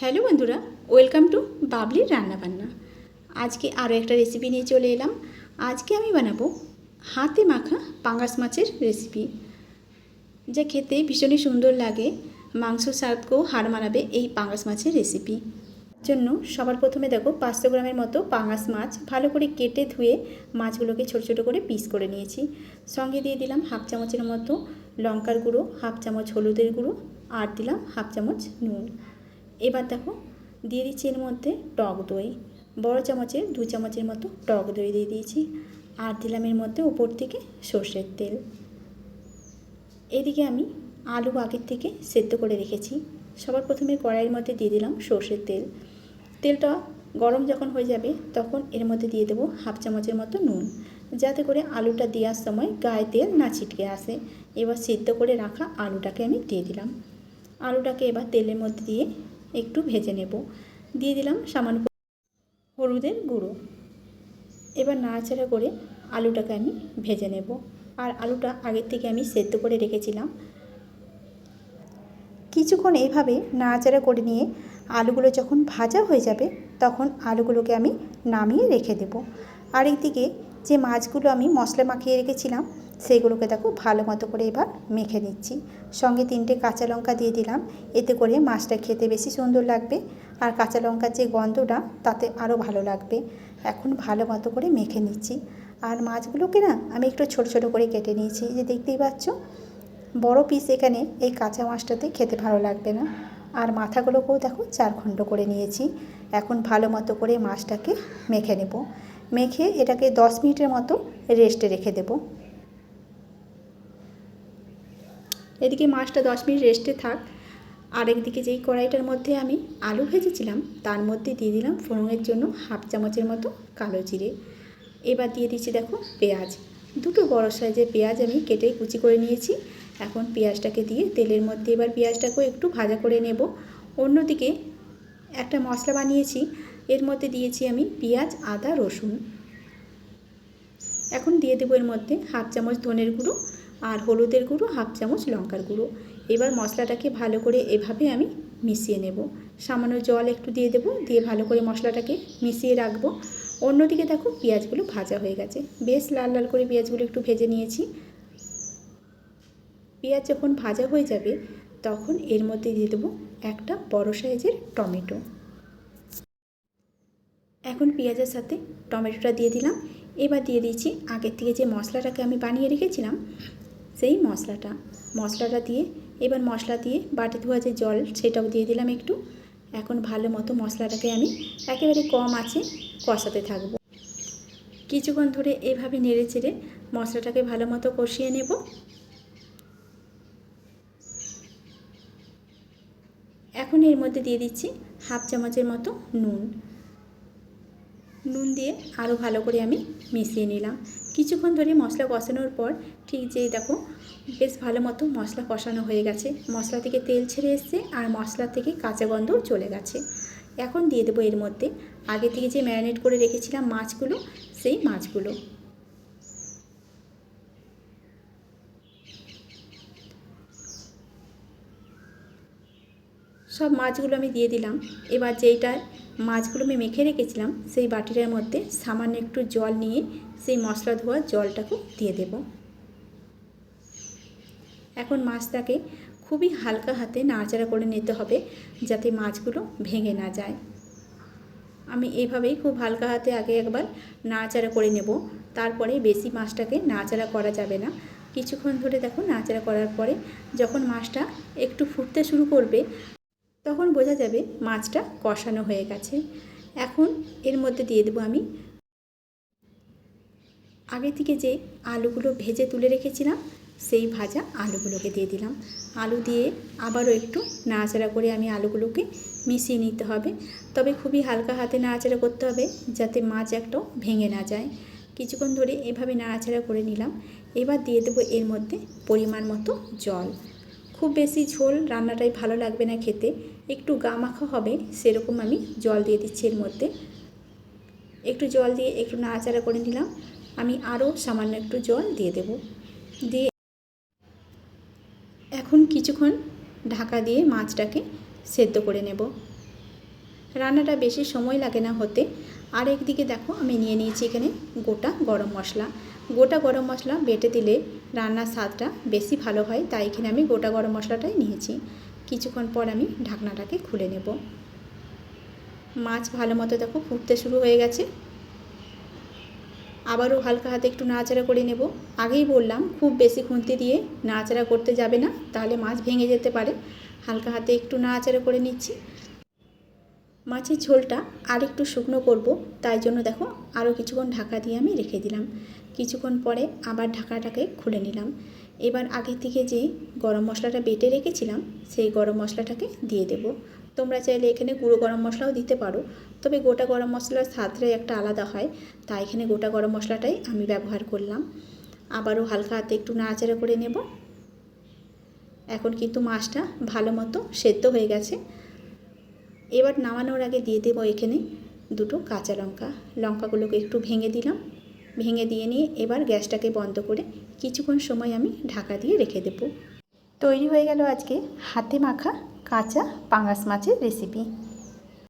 Hello বন্ধুরা, welcome to বাবলির রান্নাবান্না। আজকে আরও একটা রেসিপি নিয়ে চলে এলাম। আজকে আমি বানাবো হাতে মাখা পাঙ্গাস মাছের রেসিপি যা খেতে ভীষণই সুন্দর লাগে, মাংস স্বাদকেও হার মানাবে এই পাঙ্গাস মাছের রেসিপি জন্য সবার প্রথমে দেখো পাঁচশো গ্রামের মতো পাঙ্গাস মাছ ভালো করে কেটে ধুয়ে মাছগুলোকে ছোট ছোট করে পিস করে নিয়েছি। সঙ্গে দিয়ে দিলাম হাফ চামচের মতো লঙ্কার গুঁড়ো, হাফ চামচ হলুদের গুঁড়ো, আর দিলাম হাফ চামচ নুন। এবার দেখো, দিয়ে দিচ্ছি এর মধ্যে টক দই। বড় চামচের, দু চামচের মতো টক দই দিয়ে দিয়েছি। আর দিলাম এর মধ্যে উপর থেকে সর্ষের তেল। এদিকে আমি আলু আগের থেকে সেদ্ধ করে রেখেছি। সবার প্রথমে কড়াইয়ের মধ্যে দিয়ে দিলাম সর্ষের তেল। তেলটা গরম যখন হয়ে যাবে, তখন এর মধ্যে দিয়ে দেবো হাফ চামচের মতো নুন। যাতে করে আলুটা দেওয়ার সময় গায়ে তেল না ছিটকে আসে। এবার সিদ্ধ করে রাখা আলুটাকে আমি দিয়ে দিলাম। আলুটাকে এবার তেলের মধ্যে দিয়ে একটু ভেজে নেব। দিয়ে দিলাম সামান্য হলুদের গুঁড়ো। এবার নাড়াচাড়া করে আলুটাকে আমি ভেজে নেব। আর আলুটা আগের থেকে আমি সেদ্ধ করে রেখেছিলাম। কিছুক্ষণ এইভাবে নাড়াচাড়া করে নিয়ে আলুগুলো যখন ভাজা হয়ে যাবে, তখন আলুগুলোকে আমি নামিয়ে রেখে দেব। আরেকদিকে যে মাছগুলো আমি মশলা মাখিয়ে রেখেছিলাম সেগুলোকে দেখো ভালো মতো করে এবার মেখে নিচ্ছি। সঙ্গে তিনটে কাঁচা লঙ্কা দিয়ে দিলাম। এতে করে মাছটা খেতে বেশি সুন্দর লাগবে আর কাঁচা লঙ্কার যে গন্ধটা তাতে আরও ভালো লাগবে। এখন ভালো মতো করে মেখে নিচ্ছি। আর মাছগুলোকে না আমি একটু ছোট ছোট করে কেটে নিয়েছি। যে দেখতেই পাচ্ছ, বড় পিস এখানে এই কাঁচা মাছটাতে খেতে ভালো লাগবে না। আর মাথাগুলোকেও দেখো চার খণ্ড করে নিয়েছি। এখন ভালো মতো করে মাছটাকে মেখে নেব। মেখে এটাকে দশ মিনিটের মতো রেস্টে রেখে দেব। এদিকে মাছটা দশ মিনিট রেস্টে থাক। আরেকদিকে যেই কড়াইটার মধ্যে আমি আলু ভেজেছিলাম, তার মধ্যে দিয়ে দিলাম ফোড়নের জন্য হাফ চামচের মতো কালো জিরে। এবার দিয়ে দিচ্ছি দেখো পেঁয়াজ। দুটো বড় সাইজের পেঁয়াজ আমি কেটে কুচি করে নিয়েছি। এখন পেঁয়াজটাকে দিয়ে তেলের মধ্যে এবার পেঁয়াজটাকেও একটু ভাজা করে নেব। অন্যদিকে একটা মশলা বানিয়েছি, এর মধ্যে দিয়েছি আমি পেঁয়াজ, আদা, রসুন। এখন দিয়ে দেবো এর মধ্যে হাফ চামচ ধনের গুঁড়ো আর হলুদের গুঁড়ো, হাফ চামচ লঙ্কার গুঁড়ো। এবার মশলাটাকে ভালো করে এভাবে আমি মিশিয়ে নেব। সামান্য জল একটু দিয়ে দেবো, দিয়ে ভালো করে মশলাটাকে মিশিয়ে রাখব। অন্যদিকে দেখো পেঁয়াজগুলো ভাজা হয়ে গেছে। বেশ লাল লাল করে পেঁয়াজগুলো একটু ভেজে নিয়েছি। পেঁয়াজ যখন ভাজা হয়ে যাবে, তখন এর মধ্যে দিয়ে দেবো একটা বড় সাইজের টমেটো। এখন পেঁয়াজের সাথে টমেটোটা দিয়ে দিলাম। এবার দিয়ে দিচ্ছি আগের থেকে যে মশলাটাকে আমি বানিয়ে রেখেছিলাম, সেই মশলাটা। মশলাটা দিয়ে, এবার মশলা দিয়ে বাটি ধোয়া যে জল, সেটাও দিয়ে দিলাম একটু। এখন ভালো মতো মশলাটাকে আমি একেবারে কম আছে কষাতে থাকব। কিছুক্ষণ ধরে এভাবে নেড়ে চেড়ে মশলাটাকে ভালো মতো কষিয়ে নেব। এখন এর মধ্যে দিয়ে দিচ্ছি হাফ চামচের মতো নুন। নুন দিয়ে আরও ভালো করে আমি মিশিয়ে নিলাম। কিছুক্ষণ ধরে মশলা কষানোর পর ঠিক যে দেখো বেশ ভালো মতো মশলা কষানো হয়ে গেছে। মশলা থেকে তেল ছেড়ে এসছে আর মশলা থেকে কাঁচা গন্ধ চলে গেছে। এখন দিয়ে দেবো এর মধ্যে। আগে থেকে যে ম্যারিনেট করে রেখেছিলাম মাছগুলো, সেই মাছগুলো। সব মাছগুলো আমি দিয়ে দিলাম। এবার যেইটায় মাছগুলো আমি মেখে রেখেছিলাম, সেই বাটিটার মধ্যে সামান্য একটু জল নিয়ে সেই মশলা ধোয়া জলটাকে দিয়ে দেব। এখন মাছটাকে খুবই হালকা হাতে নাড়াচাড়া করে নিতে হবে, যাতে মাছগুলো ভেঙে না যায়। আমি এইভাবেই খুব হালকা হাতে আগে একবার নাড়াচাড়া করে নেব। তারপরে বেশি মাছটাকে নাড়াচাড়া করা যাবে না। কিছুক্ষণ ধরে দেখো নাড়াচাড়া করার পরে যখন মাছটা একটু ফুটতে শুরু করবে তখন বোঝা যাবে মাছটা কষানো হয়ে গেছে। এখন এর মধ্যে দিয়ে দেবো আমি। আগে থেকে যে আলুগুলো ভেজে তুলে রেখেছিলাম, সেই ভাজা আলুগুলোকে দিয়ে দিলাম। আলু দিয়ে আবারও একটু নাড়াচাড়া করে আমি আলুগুলোকে মিশিয়ে নিতে হবে। তবে খুবই হালকা হাতে নাড়াচাড়া করতে হবে যাতে মাছ একটাও ভেঙে না যায়। কিছুক্ষণ ধরে এভাবে নাড়াচাড়া করে নিলাম। এবার দিয়ে দেবো এর মধ্যে পরিমাণ মতো জল। খুব বেশি ঝোল রান্নাটাই ভালো লাগবে না খেতে। একটু গা মাখা হবে, সেরকম আমি জল দিয়ে দিচ্ছি এর মধ্যে। একটু জল দিয়ে একটু নাড়াচাড়া করে নিলাম। আমি আরও সামান্য একটু জল দিয়ে দেব। দিয়ে এখন কিছুক্ষণ ঢাকা দিয়ে মাছটাকে সেদ্ধ করে নেব। রান্নাটা বেশি সময় লাগে না হতে। আর একদিকে দেখো আমি নিয়ে নিয়েছি এখানে গোটা গরম মশলা। গোটা গরম মশলা বেটে দিলে রান্নার স্বাদটা বেশি ভালো হয়, তাই এখানে আমি গোটা গরম মশলাটাই নিয়েছি। কিছুক্ষণ পর আমি ঢাকনাটাকে খুলে নেব। মাছ ভালো মতো দেখো ফুটতে শুরু হয়ে গেছে। আবারও হালকা হাতে একটু নাড়াচাড়া করে নেব। আগেই বললাম, খুব বেশি খুন্তি দিয়ে নাড়াচাড়া করতে যাবে না, তাহলে মাছ ভেঙে যেতে পারে। হালকা হাতে একটু নাড়াচাড়া করে নিচ্ছি। মাছের ঝোলটা আর একটু শুকনো করব, তাই জন্য দেখো আরও কিছুক্ষণ ঢাকা দিয়ে আমি রেখে দিলাম। কিছুক্ষণ পরে আবার ঢাকাটাকে খুলে নিলাম। এবার আগে থেকে যে গরম মশলাটা বেটে রেখেছিলাম, সেই গরম মশলাটাকে দিয়ে দেব। তোমরা চাইলে এখানে গুঁড়ো গরম মশলাও দিতে পারো, তবে গোটা গরম মশলার স্বাদটাই একটা আলাদা হয়, তাই এখানে গোটা গরম মশলাটাই আমি ব্যবহার করলাম। আবারও হালকা হাতে একটু নাড়াচাড়া করে নেব। এখন কিন্তু মাছটা ভালো মতো সেদ্ধ হয়ে গেছে। এবার নামানোর আগে দিয়ে দেবো এখানে দুটো কাঁচা লঙ্কা। লঙ্কাগুলোকে একটু ভেঙে দিলাম। ভেঙে দিয়ে নিয়ে এবার গ্যাসটাকে বন্ধ করে কিছুক্ষণ সময় আমি ঢাকা দিয়ে রেখে দেব। তৈরি হয়ে গেল আজকে হাতে মাখা কাঁচা পাঙাশ মাছের রেসিপি